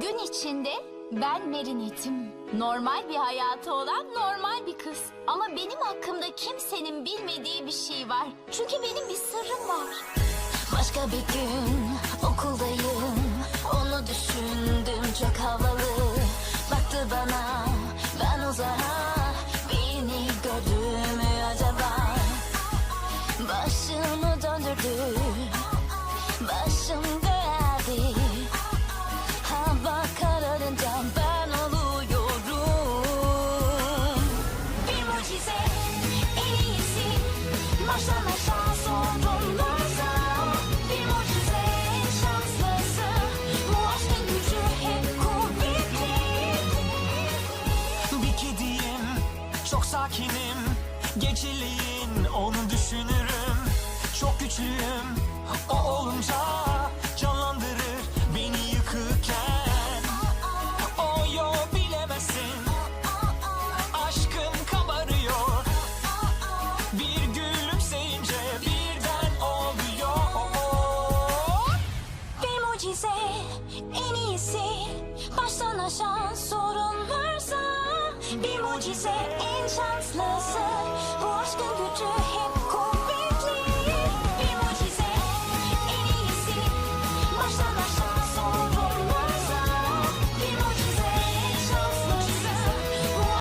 Gün içinde ben Merinet'im. Normal bir hayatı olan normal bir kız. Ama benim hakkımda kimsenin bilmediği bir şey var. Çünkü benim bir sırrım var. Başka bir gün okuldayım. Çok sakinim Geceleyin onu düşünürüm. Çok güçlüyüm, o olunca Canlandırır beni yıkırken. O yo bilemezsin. Aşkım kabarıyor. Bir gülümseyince birden oluyor. Bir mucize en iyisi. Baştan aşağı sorun varsa Bir mucize en şanslısı. Bu aşkın gücü